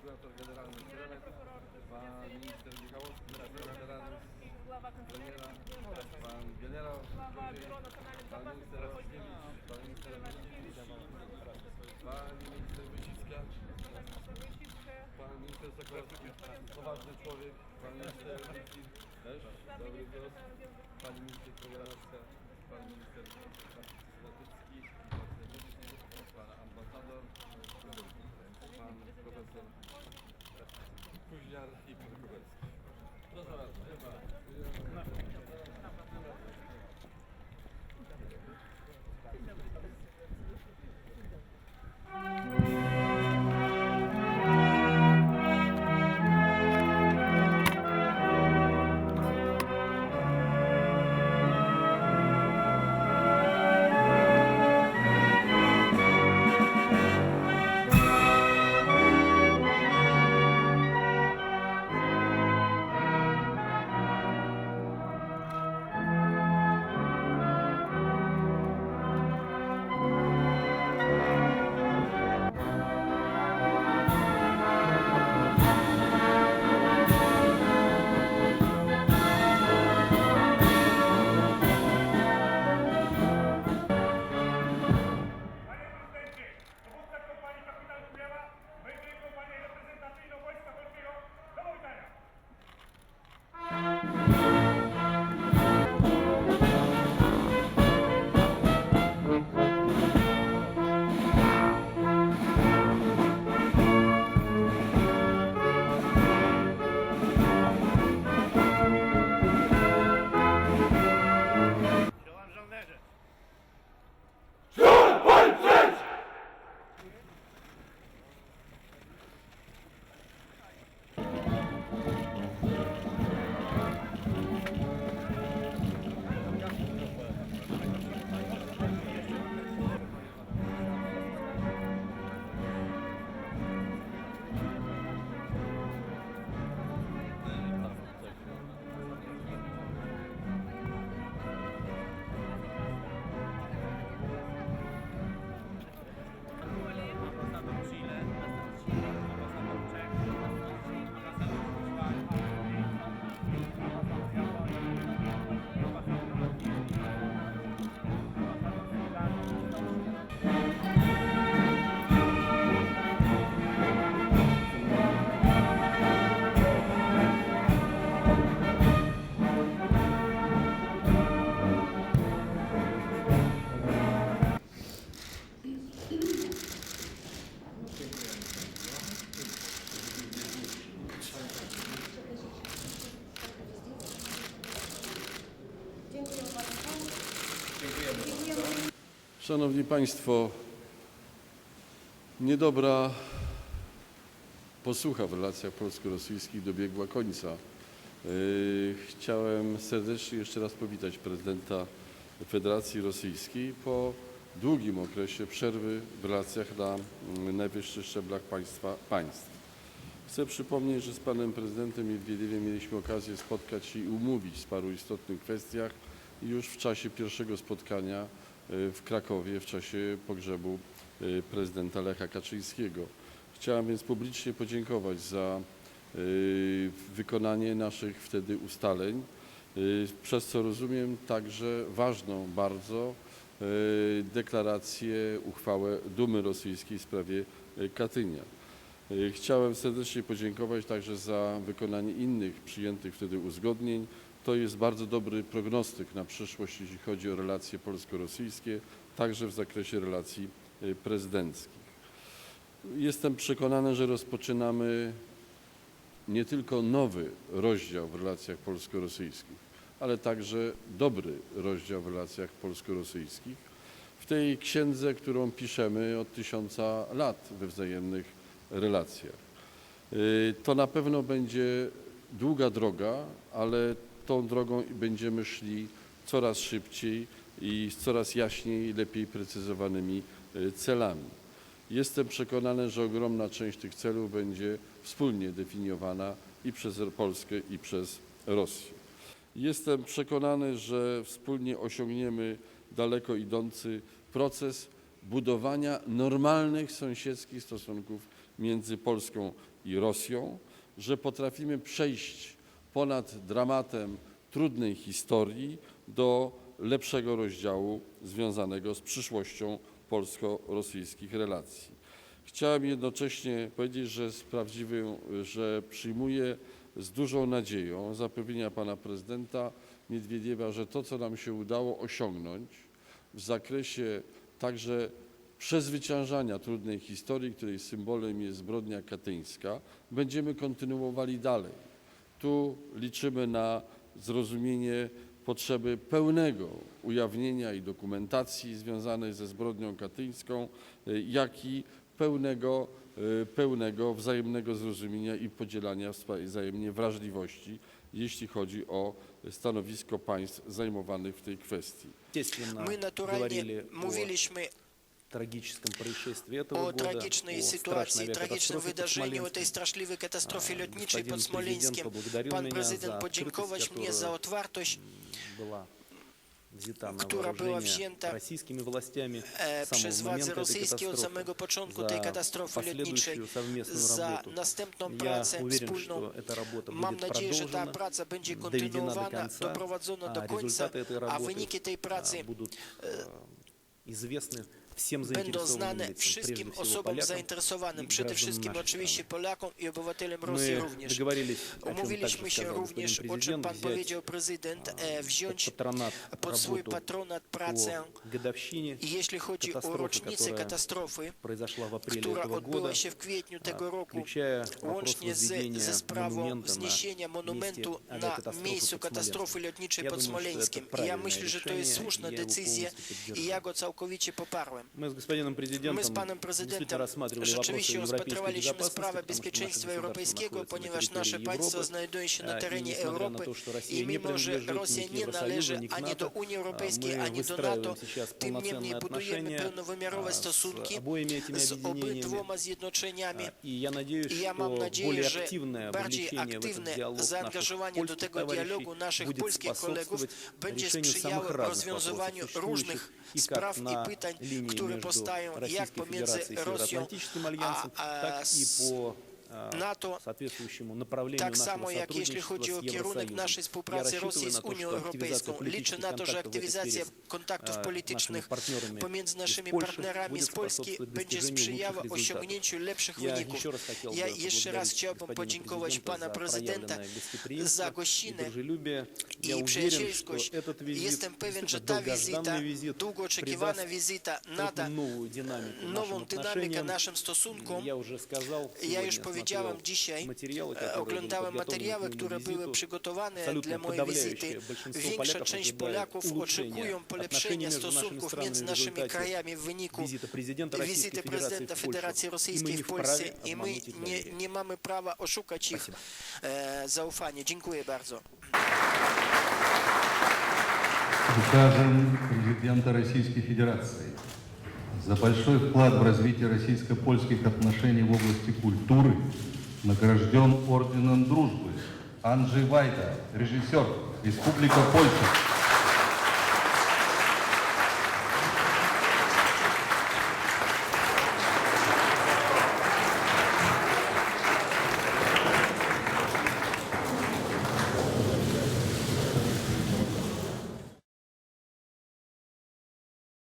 Generalny prokuror Pan minister Michałowski, Głowa Kancelarii premiera, Prezydenta, pan generał, pan minister Strategicznych, pan minister Waśkiewicz, pan minister Wójcicka, Pan minister Sokolowski, poważny człowiek, pan minister Wójcicki, też dobry głos, pani minister Kojarowska, pan minister Latycki, pan ambasador, pan profesor Kuźniar i pan Kubelski. Proszę bardzo. Panie Szanowni Państwo, niedobra posłucha w relacjach polsko-rosyjskich dobiegła końca. Yy, Chciałem serdecznie jeszcze raz powitać prezydenta Federacji Rosyjskiej po długim okresie przerwy w relacjach na mm, najwyższych szczeblach państwa, państw. Chcę przypomnieć, że z panem prezydentem Miedwiediewem mieliśmy okazję spotkać się i umówić w paru istotnych kwestiach już w czasie pierwszego spotkania w Krakowie, w czasie pogrzebu y, prezydenta Lecha Kaczyńskiego. Chciałem więc publicznie podziękować za y, wykonanie naszych wtedy ustaleń, y, przez co rozumiem także ważną bardzo deklarację, uchwałę Dumy Rosyjskiej w sprawie Katynia. Chciałem serdecznie podziękować także za wykonanie innych przyjętych wtedy uzgodnień. To jest bardzo dobry prognostyk na przyszłość, jeśli chodzi o relacje polsko-rosyjskie, także w zakresie relacji y, prezydenckich. Jestem przekonany, że rozpoczynamy nie tylko nowy rozdział w relacjach polsko-rosyjskich, ale także dobry rozdział w relacjach polsko-rosyjskich. W tej księdze, którą piszemy od tysiąca lat we wzajemnych relacjach. Y, To na pewno będzie długa droga, ale tą drogą będziemy szli coraz szybciej i z coraz jaśniej lepiej precyzowanymi y, celami. Jestem przekonany, że ogromna część tych celów będzie wspólnie definiowana i przez Polskę, i przez Rosję. Jestem przekonany, że wspólnie osiągniemy daleko idący proces budowania normalnych sąsiedzkich stosunków między Polską i Rosją, że potrafimy przejść ponad dramatem trudnej historii do lepszego rozdziału związanego z przyszłością polsko-rosyjskich relacji. Chciałem jednocześnie powiedzieć, że z prawdziwym, że przyjmuję z dużą nadzieją zapewnienia pana prezydenta Miedwiediewa, że to, co nam się udało osiągnąć w zakresie także przezwyciężania trudnej historii, której symbolem jest zbrodnia katyńska, będziemy kontynuowali dalej. Tu liczymy na zrozumienie potrzeby pełnego ujawnienia i dokumentacji związanej ze zbrodnią katyńską, e, jak i pełnego, e, pełnego wzajemnego zrozumienia i podzielania wzajemnie wrażliwości, jeśli chodzi o stanowisko państw zajmowanych w tej kwestii. My naturalnie mówiliśmy трагическом происшествии этого о года, трагичной о ситуации, трагичном выдажении этой страшливой катастрофе летничей под Смоленским. Пан президент Подженкович мне за отвартость была взята на która była wzięta rosyjskimi właściami przez władze rosyjskie od samego początku tej katastrofy lotniczej za następną pracę wspólną. Mam nadzieję, że ta praca będzie kontynuowana, doprowadzona do końca, a wyniki tej pracy известны będą znane wszystkim osobom zainteresowanym, przede wszystkim oczywiście Polakom i obywatelom Rosji również. Umówiliśmy się również, o czym pan powiedział prezydent, e, wziąć pod swój patronat pracę, jeśli chodzi o rocznicę katastrofy, która odbyła się w kwietniu tego roku, łącznie z, ze sprawą zniesienia monumentu na miejscu katastrofy lotniczej pod Smoleńskim. Ja myślę, że to jest słuszna decyzja i ja go całkowicie poparłem. Мы с господином президентом Мы с паном президентом rzeczywiście rozpatrywaliśmy sprawę bezpieczeństwa europejskiego, ponieważ nasze państwo znajdują się na terenie Europy i mimo, że Rosja nie należy ani do Unii Europejskiej, ani do NATO, tym niemniej budujemy pełnowymiarowe stosunki z obydwoma zjednoczeniami i ja mam nadzieję, że bardziej aktywne zaangażowanie do tego dialogu naszych polskich kolegów będzie sprzyjało rozwiązywaniu różnych spraw i pytań, які поставив як поміж Росією, а, а, так і по НАТО, соответствующему направлению tak нашего samo jak jeśli сотрудничества chodzi с o kierunek Евросоюзом. naszej Я współpracy Rosji рассчитываю z на то, Unią что Europejską. активизация Liczę na to, że политических контактов в этой aktywizacja сфере kontaktów а, politycznych нашими партнерами pomiędzy из naszymi Польши partnerami z будет Polski способствовать będzie достижению sprzyjała лучших результатов. osiągnięciu lepszych Я wyników. еще раз хотел Ja бы jeszcze raz поблагодарить chciałbym господина podziękować президента pana за prezydenta проявленное za гостеприимство и gościnę дружелюбие. Я i уверен, что przyjacielskość. этот визит Jestem pewien, że действительно ta wizyta, долгожданный визит długo oczekiwana придаст wizyta, эту nada новую динамику nową нашим dynamikę отношениям. naszym stosunkom. Я уже сказал, Ja już сегодня powiedziałem смотрел dzisiaj, материалы, e, которые были oglądałem подготовлены materiały, к моему które były визиту. przygotowane Абсолютно dla mojej wizyty. подавляющее большинство Większa поляков część ожидает Polaków улучшения oczekują отношений polepszenia между нашими stosunków странами między в naszymi результате krajami w wyniku визита президента Российской wizyty Федерации prezydenta в Польшу. Federacji И мы Rosyjskiej не w Polsce вправе i my обмануть их nie, доверие. nie mamy prawa oszukać ich e, zaufanie. Dziękuję bardzo. Указом президента Российской Федерации За большой вклад в развитие российско-польских отношений в области культуры награжден орденом дружбы Анджей Вайда, режиссер, Республика Польша.